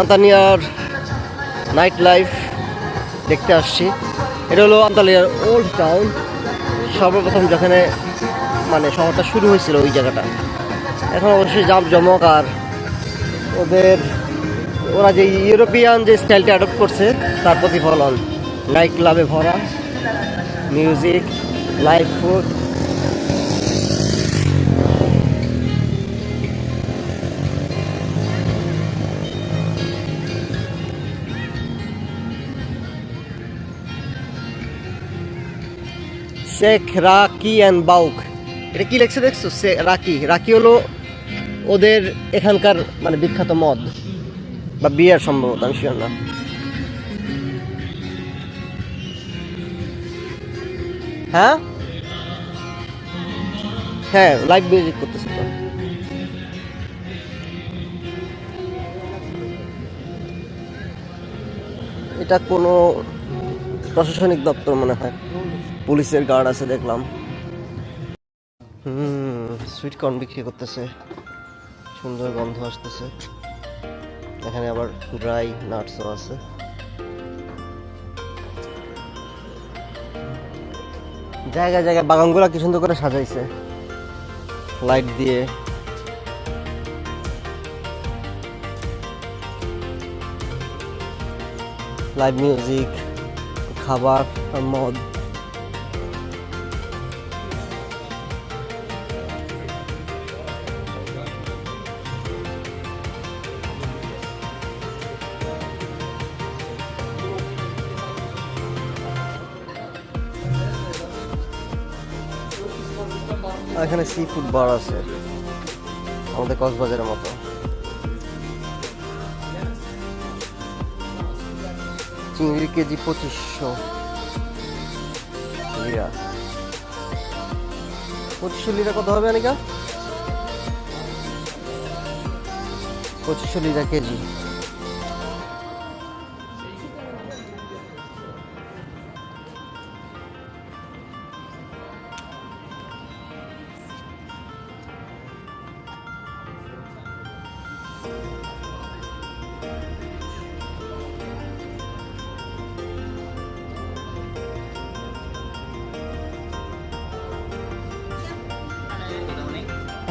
আন্তানিয়ার night life দেখতে আসছি। এটা হলো আন্তালিয়ার ওল্ড টাউন। সর্বপ্রথম যেখানে মানে শহরটা শুরু হয়েছিল ওই জায়গাটা। এখন অবশ্যই জাম জমক আর ওদের ওরা যে ইউরোপিয়ান যে স্টাইলটা অ্যাডপ্ট করছে, তার প্রতিফলন। নাইট ক্লাবে ভরা। Music, live food. Sheikh Raki and বাউক এটা কী লেখছে দেখছ? সে রাকি রাকি হলো ওদের এখানকার মানে বিখ্যাত মদ। বা বিয়ার সম্ভবত, আমি শিওর না। হ্যাঁ? হ্যাঁ লাইভ মিউজিক করতেছে তো। এটা কোনো প্রশাসনিক দপ্তর মনে হয়। পুলিশের গার্ড আছে, দেখলাম। হুম সুইট কর্ন বিক্রি করতেছে। সুন্দর গন্ধ আসতেছে। এখানে আবার ড্রাই নাটসও আছে। জায়গায় জায়গায় বাগানগুলো কি সুন্দর করে সাজাইছে। লাইট দিয়ে। লাইভ মিউজিক খাবার, মদ। এখানে সি ফুড বার আছে। আমাদের কক্সবাজারের মতো। চিংড়ি কেজি পঁচিশশো। লিরা। পঁচিশশো লিরা কত হবে অনিকা পঁচিশশো lira KG.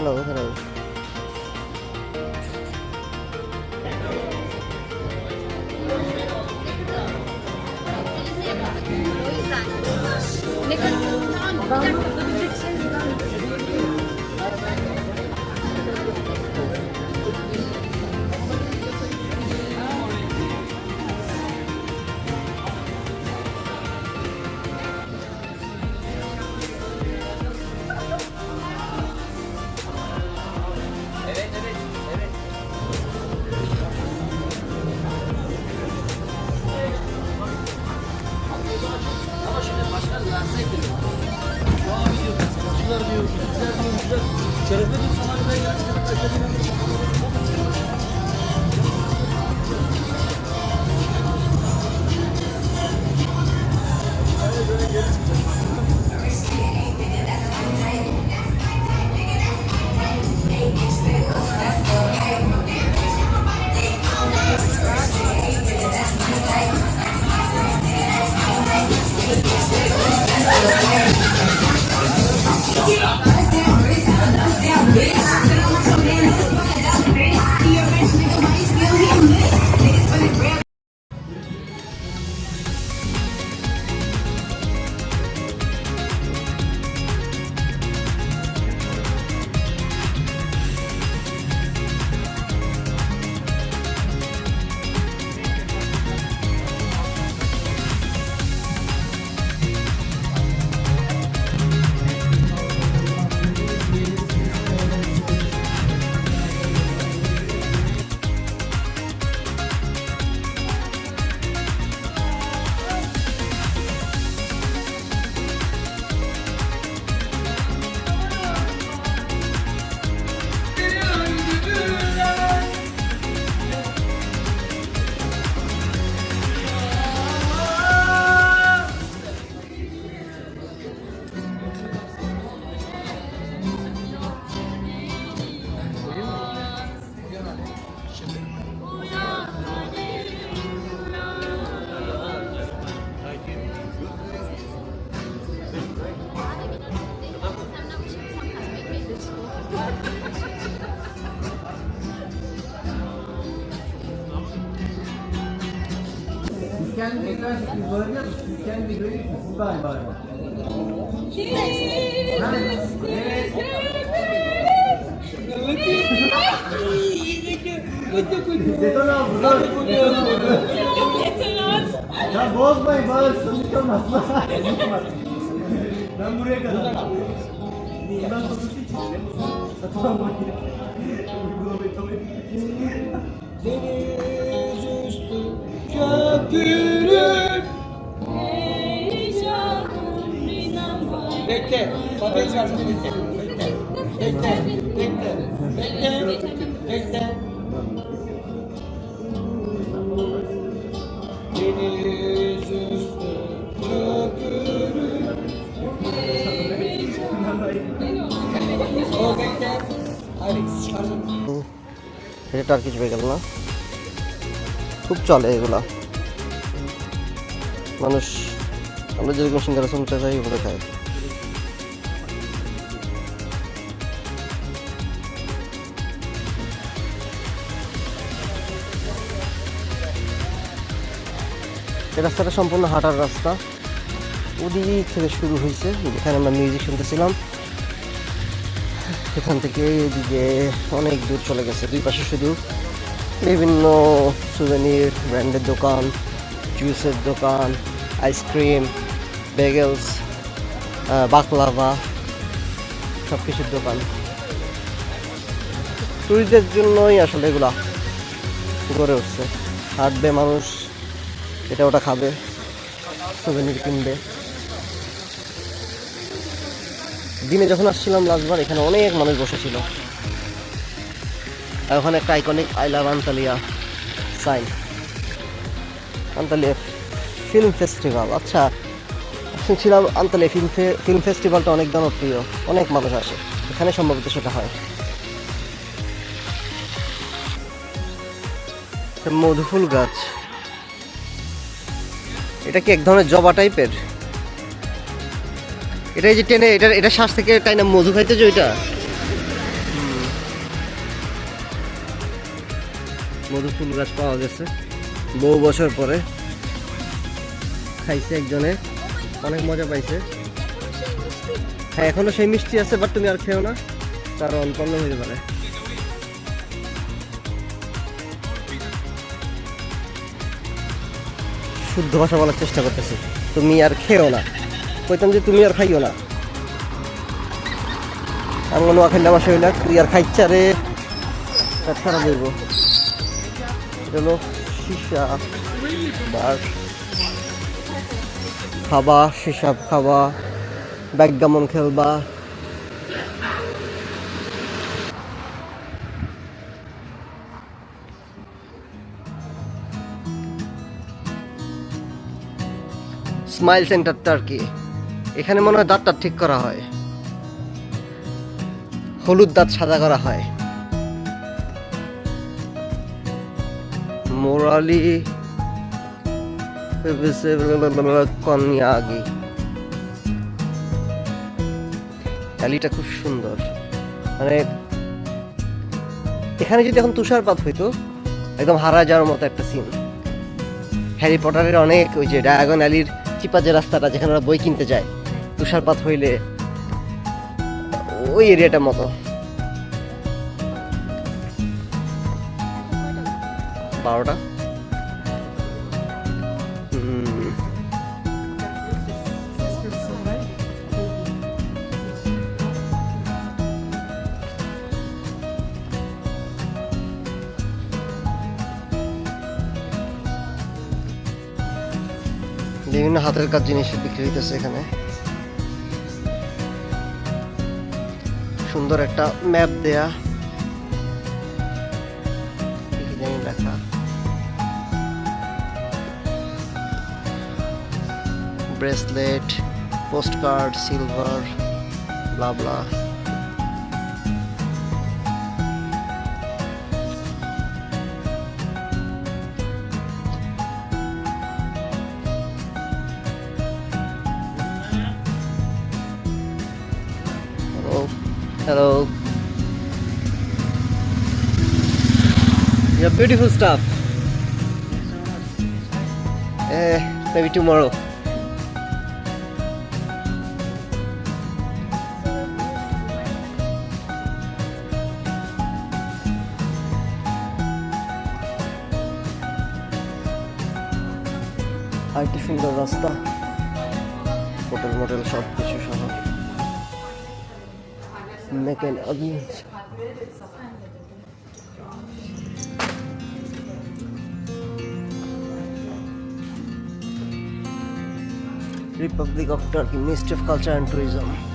hello, hello. böyle siz kendi görüyorsunuz bay bay. Evet. Yeter abi lan. Ya bozmayın bari sonuçlamaz. ben buraya kadar. Bundan sonrası için. Satılan makine. Uygulamayı tabii. bekle. Bekle. আর কিছু হয়ে গেল না খুব চলে এগুলো। মানুষ, আমরা যেরকম সিঙ্গারা সমস্যা চাই, ওগুলো খায়। এই রাস্তাটা সম্পূর্ণ হাঁটার রাস্তা। ওদিক থেকে শুরু হয়েছে, যেখানে আমরা মিউজিক শুনতেছিলাম। এখান থেকে এদিকে অনেক দূর চলে গেছে, দুই পাশে শুধু বিভিন্ন সুভেনির ব্র্যান্ডের দোকান জুসের দোকান আইসক্রিম বেগেলস বাকলাভা সব কিছুর দোকান। টুরিস্টদের জন্যই আসলে এগুলা গড়ে উঠছে। হাঁটবে মানুষ এটা ওটা খাবে সুভেনির কিনবে। দিনে যখন আসছিলাম লাস্টবার এখানে অনেক মানুষ বসেছিল। আর ওখানে একটা iconic I love Antalya sign Antalya film festival আচ্ছা শুনছিলাম আন্তালিয়া ফিল্ম ফিল্ম ফেস্টিভ্যালটা অনেক জনপ্রিয়, অনেক মানুষ আসে, এখানে সম্ভবত সেটা হয়। মধুফুল গাছ। এটা কি এক ধরনের জবা টাইপের? এটা যে টেনে, এটা এটা শ্বাস থেকে তাই না মধু খাইতে যে ওইটা? মধু ফুল গাছ পাওয়া গেছে। বহু বছর পরে। খাইছে একজনে। অনেক মজা পাইছে। হ্যাঁ এখনও সেই মিষ্টি আছে, বাট তুমি আর খেও না। কারণ প্রবলেম হতে পারে। শুদ্ধ ভাষা বলার চেষ্টা করতেছি। তুমি আর খেও না। কইতাম যে তুমি আর খাইও না। আমি নোয়াখালী বাসা হইলা, তুই আর খাইচ্ছা রে। পেট খারাপ হইব। এটা হলো খাবা সিসাব খাবা। ব্যাগগামন খেলবা। স্মাইল সেন্টারটা আর কি। এখানে মনে হয় দাঁতটা ঠিক করা হয়। হলুদ দাঁত সাদা করা হয়। মোরালি কন্যাগি। অ্যালিটা খুব সুন্দর। মানে এখানে যদি এখন তুষারপাত হইতো, একদম হারা যাওয়ার মতো একটা সিন হ্যারি পটারের অনেক ওই যে ডায়াগন অ্যালির চিপা যে রাস্তাটা যেখানে ওরা বই কিনতে যায় তুষারপাত হইলে ওই এরিয়াটার মতো। বারোটা? বিভিন্ন হাতের কাজ জিনিস বিক্রি হইতেছে এখানে। সুন্দর একটা ম্যাপ দেয়া। Bracelet post card silver blah Hello. You have beautiful stuff. Uh, maybe tomorrow. আর কি সুন্দর রাস্তা হোটেল মোটেল সব কিছু সহ Republic of Turkey, Ministry of Culture and Tourism.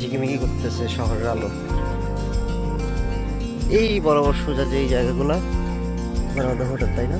ঝিকিমিকি করতেছে শহরের আলো। এই বড় বড় সোজা যে এই জায়গাগুলো হোটেল তাই না?